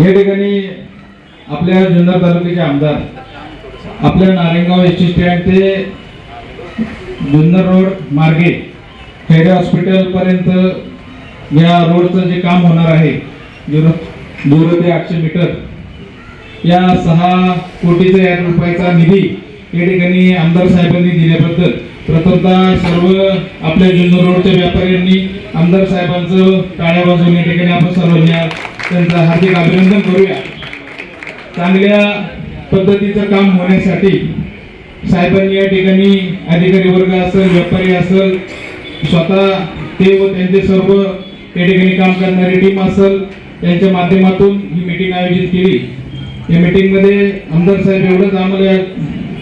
या ठिकाणी आपल्या जुन्नर तालुक्याचे आमदार आपल्या नारायणगाव एस टी स्टँड ते जुन्नर रोड मार्गे खेडे हॉस्पिटल पर्यंत या रोडचं जे काम होणार आहे दूर ते आठशे मीटर या सहा कोटीचा या रुपयाचा निधी या ठिकाणी आमदार साहेबांनी दिल्याबद्दल प्रथमतः सर्व आपल्या जुन्नर रोडच्या व्यापाऱ्यांनी आमदार साहेबांचं टाळ्या वाजवून या ठिकाणी आपण सर्वांनी त्यांचं हार्दिक अभिनंदन करूया. चांगल्या पद्धतीचं काम होण्यासाठी साहेबांनी या ठिकाणी अधिकारी वर्ग असेल व्यापारी असेल स्वतः ते व त्यांचे सर्व या ठिकाणी काम करणारी टीम असेल त्यांच्या माध्यमातून ही मीटिंग आयोजित केली. या मीटिंगमध्ये आमदार साहेब एवढंच आम्हाला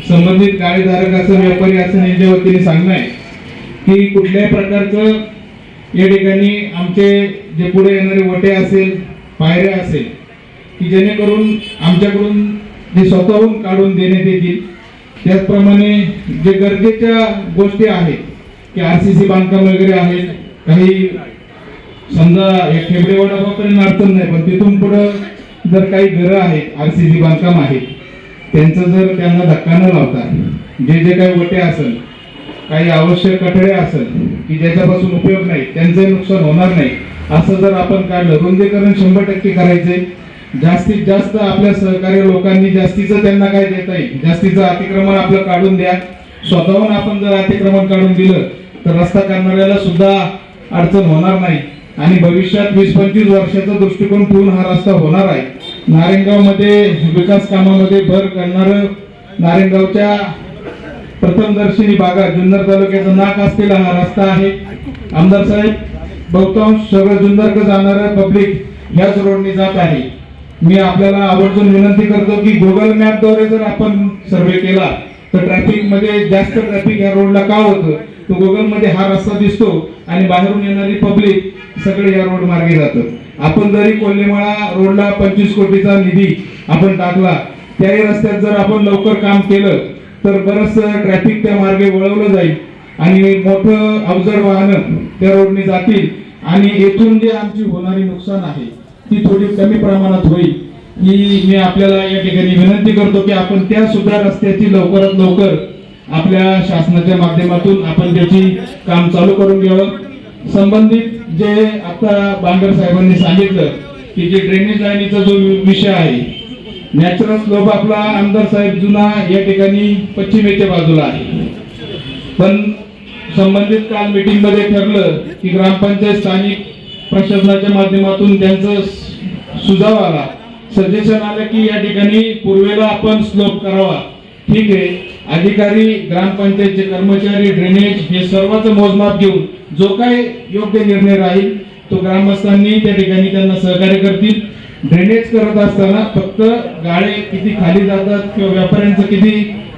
संबंधित गाडीधारक असेल व्यापारी असेल यांच्या वतीने सांगणं आहे की कुठल्याही प्रकारचं या ठिकाणी आमचे जे पुढे येणारे वटे असेल पायऱ्या असेल की जेणेकरून आमच्याकडून जे स्वतःहून काढून देण्यात येतील त्याचप्रमाणे जे गरजेच्या गोष्टी आहेत की आर सी सी बांधकाम वगैरे आहेत काही समजा एक खेबडे वडापापर्यंत अडचण नाही पण तिथून पुढं जर काही घरं आहेत आर सी सी बांधकाम आहेत त्यांचं जर त्यांना धक्का न लावता जे जे काही वटे असेल काही आवश्यक कठडे असेल की ज्याच्यापासून उपयोग नाही त्यांचं नुकसान होणार नाही असं जर आपण काढलं रुंदीकरण शंभर टक्के करायचे. जास्तीत जास्त आपल्या सहकारी लोकांनी जास्तीचं त्यांना काय देता येईल? जास्तीचं अतिक्रमण आपलं काढून द्या. स्वतःहून आपण जर अतिक्रमण काढून दिलं तर रस्ता करणाऱ्याला सुद्धा अडचण होणार नाही. आणि भविष्यात वीस पंचवीस वर्षाचा दृष्टिकोन ठेवून हा रस्ता होणार आहे. नारायणगाव विकास कामामध्ये भर करणारं नारायणगावच्या प्रथमदर्शनी बागा जुन्नर तालुक्याचा नाक असलेला हा रस्ता आहे. आमदार साहेब बहुतांश सगळं जुन्नर जाणार पब्लिक याच रोडने जात आहे. मी आपल्याला आवर्जून विनंती करतो की गुगल मॅपद्वारे जर आपण सर्वे केला तर ट्रॅफिकमध्ये जास्त ट्रॅफिक या रोडला का होतं? तो गुगलमध्ये हा रस्ता दिसतो आणि बाहेरून येणारी पब्लिक सगळे या रोड मार्गे जातं आपण जरी कोल्हेमाळा रोडला पंचवीस कोटीचा निधी आपण टाकला त्याही रस्त्यात जर आपण लवकर काम केलं तर बरंच ट्रॅफिक त्या मार्गे वळवलं जाईल. आणि मोठं अवजड वाहनं त्या रोडने जातील. आणि येथून जे आमची होणारी नुकसान आहे ती थोडी कमी प्रमाणात होईल. ही मी आपल्याला या ठिकाणी विनंती करतो की आपण त्या सुद्धा रस्त्याची लवकरात लवकर आपल्या शासनाच्या माध्यमातून आपण त्याची काम चालू करून घ्यावं. संबंधित जे आता बांगर साहेबांनी सांगितलं की जे ड्रेनेज लाईनीचा जो विषय आहे नॅचरल स्लोप आपला आमदार साहेब जुना या ठिकाणी पश्चिमेच्या बाजूला आहे. पण संबंधित काल मीटिंगमध्ये ठरलं की ग्रामपंचायत स्थानिक प्रशासनाच्या माध्यमातून त्यांचं सुझाव आला. सजेशन आलं की या ठिकाणी पूर्वेला आपण स्लोप करावा. ठीक आहे. अधिकारी ग्रामपंचायतचे कर्मचारी ड्रेनेज हे सर्वांचं मोजमाप घेऊन जो काय योग्य निर्णय राहील तो ग्रामस्थांनी त्या ठिकाणी त्यांना सहकार्य करतील. ड्रेनेज करत असताना फक्त गाळे किती खाली जातात किंवा व्यापाऱ्यांचं किती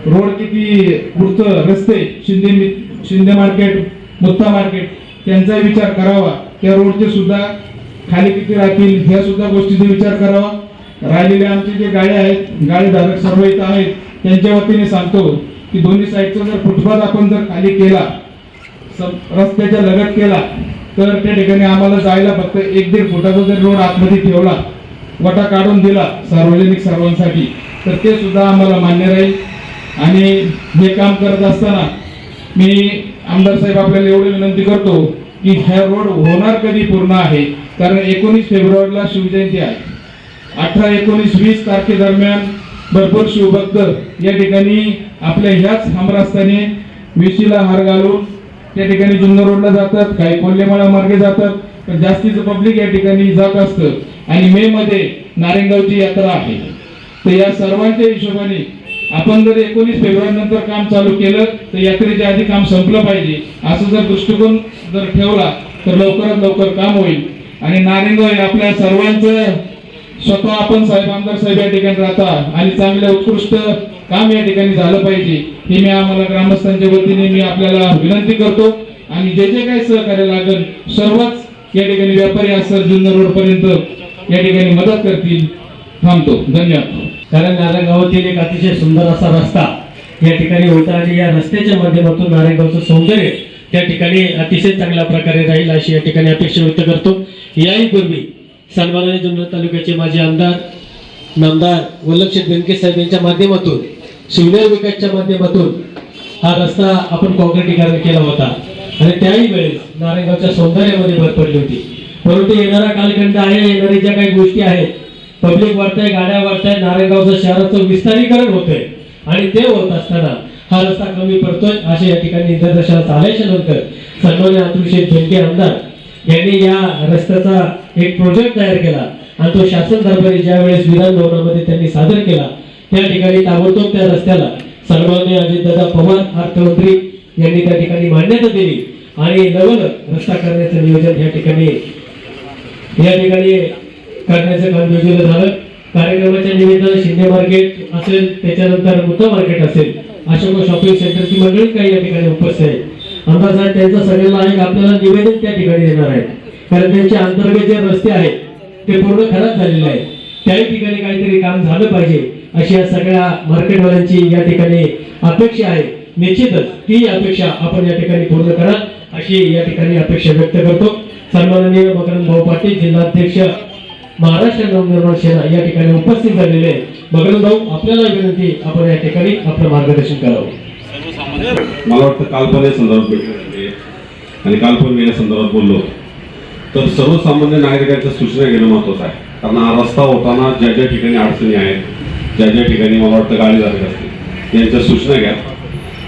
रोड किती पुढचं रस्ते शिंदे शिंदे मार्केट मुत्ता मार्केट त्यांचाही विचार करावा. त्या रोडचे सुद्धा खाली किती राहतील ह्या सुद्धा गोष्टीचा विचार करावा. राहिलेले आमचे जे गाड्या आहेत गाडीधारक सर्व इथं आहेत त्यांच्या वतीने सांगतो की दोन्ही साईडचा जर फुटपाथ आपण जर खाली केला रस्त्याच्या लगत केला तर त्या ठिकाणी आम्हाला जायला फक्त एक दीड फुटाचा जर रोड आतमध्ये ठेवला वटा काढून दिला सार्वजनिक सर्वांसाठी तर ते सुद्धा आम्हाला मान्य राहील. आणि हे काम करत असताना मी आमदार साहेब आपल्याला एवढी विनंती करतो की ह्या रोड होणार कधी पूर्ण आहे? कारण एकोणीस फेब्रुवारीला शिवजयंती आहे. अठरा एकोणीस वीस तारखेदरम्यान भरपूर शिवभक्त या ठिकाणी आपल्या ह्याच हमरास्ताने विशीला हार घालून त्या ठिकाणी जुन्नर रोडला जातात काही कोल्हेमाळा मार्गे जातात पण जास्तीचं पब्लिक या ठिकाणी जात असतं. आणि मे मध्ये नारायणगावची यात्रा आहे. तर या सर्वांच्या हिशोबाने आपण जर एकोणीस फेब्रुवारी नंतर काम चालू केलं तर यात्रेच्या आधी काम संपलं पाहिजे. असं जर दृष्टिकोन जर ठेवला तर लवकरात लवकर काम होईल. आणि नारायणगाव हे आपल्या सर्वांचं स्वतः आपण साहेब आमदार साहेब या ठिकाणी राहता आणि चांगलं उत्कृष्ट काम या ठिकाणी झालं पाहिजे. हे मी आम्हाला ग्रामस्थांच्या वतीने मी आपल्याला विनंती करतो. आणि जे जे काही सहकार्य लागेल सर्वच या ठिकाणी व्यापारी असतात जुन्नर रोड पर्यंत या ठिकाणी मदत करतील. थांबतो. धन्यवाद. कारण नारायणगावातील एक अतिशय सुंदर असा रस्ता या ठिकाणी होता आणि या रस्त्याच्या माध्यमातून नारायणगावचं सौंदर्य त्या ठिकाणी अतिशय चांगल्या प्रकारे राहील अशी या ठिकाणी अपेक्षा व्यक्त करतो. याही पूर्वी सन्माननीय जुन्नर तालुक्याचे माजी आमदार नामदार वल्लभशेठ बेनके साहेब यांच्या माध्यमातून शिवनेर विकासच्या माध्यमातून हा रस्ता आपण कॉन्क्रिटीकरण केला होता. आणि त्याही वेळेस नारायणगावच्या सौंदर्यामध्ये भर पडली होती. परंतु येणारा कालखंड आहे येणाऱ्या ज्या काही गोष्टी आहेत पब्लिक वाढतंय गाड्या वाढताय नारायणगावचं शहराचं विस्तारीकरण होतंय. आणि ते होत असताना हा रस्ता कमी पडतोय असे या ठिकाणी निदर्शनास आल्याच्यानंतर सन्मान्य अतुलशेठ बेनके आमदार यांनी या रस्त्याचा एक प्रोजेक्ट तयार केला. आणि तो शासन दरबारी ज्यावेळेस विधानभवनामध्ये त्यांनी सादर केला त्या ठिकाणी ताबडतोब त्या रस्त्याला सन्मान्य अजितदादा पवार अर्थमंत्री यांनी त्या ठिकाणी मान्यता दिली. आणि नवल रस्ता करण्याचं नियोजन या ठिकाणी या ठिकाणी करण्याचं काम योजलं झालं. कार्यक्रमाच्या निमित्तानं शिंदे मार्केट असेल त्याच्यानंतर मुत्ता मार्केट असेल अशोक शॉपिंग सेंटरची मंडळी काही या ठिकाणी उपस्थित आहेत. आमदार साहेब त्यांचा सगळ्यांना एक आपल्याला निवेदन त्या ठिकाणी देणार आहे कारण त्यांचे अंतर्गत जे रस्ते आहेत ते पूर्ण खराब झालेले आहेत. त्याही ठिकाणी काहीतरी काम झालं पाहिजे अशी या सगळ्या मार्केटवाल्यांची या ठिकाणी अपेक्षा आहे. निश्चितच ती अपेक्षा आपण या ठिकाणी पूर्ण करा अशी या ठिकाणी अपेक्षा व्यक्त करतो. सन्माननीय मकरंद भाऊ पाटील जिल्हाध्यक्ष महाराष्ट्र नवनिर्माण सेना या ठिकाणी उपस्थित झालेले आहे. मकरंद भाऊ आपल्याला विनंती आपण या ठिकाणी आपलं मार्गदर्शन करावं. मला वाटतं काल पण या संदर्भात भेटले आणि काल पण मी या संदर्भात बोललो. तर सर्वसामान्य नागरिकांच्या सूचना घेणं महत्वाचं आहे. कारण हा रस्ता होताना ज्या ज्या ठिकाणी अडचणी आहेत ज्या ज्या ठिकाणी मला वाटतं गाडी झाली असते यांच्या सूचना घ्या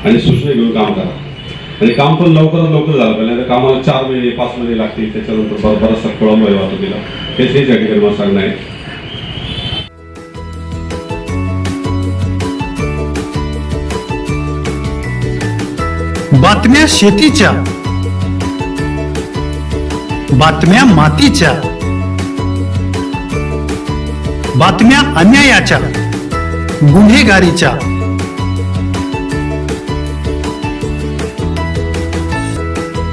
आणि सूचना घेऊन काम करा. आणि काम पण लवकरात लवकर झालं. पाहिजे नाहीतर कामाला चार महिने पाच महिने लागतील. त्याच्यानंतर बर- बराचसा खोळंबा आहे वाहतुकीला हेच हेच या ठिकाणी मला सांगणं आहे. बातम्या शेतीच्या. बातम्या मातीच्या. बातम्या अन्यायाच्या. गुन्हेगारीच्या.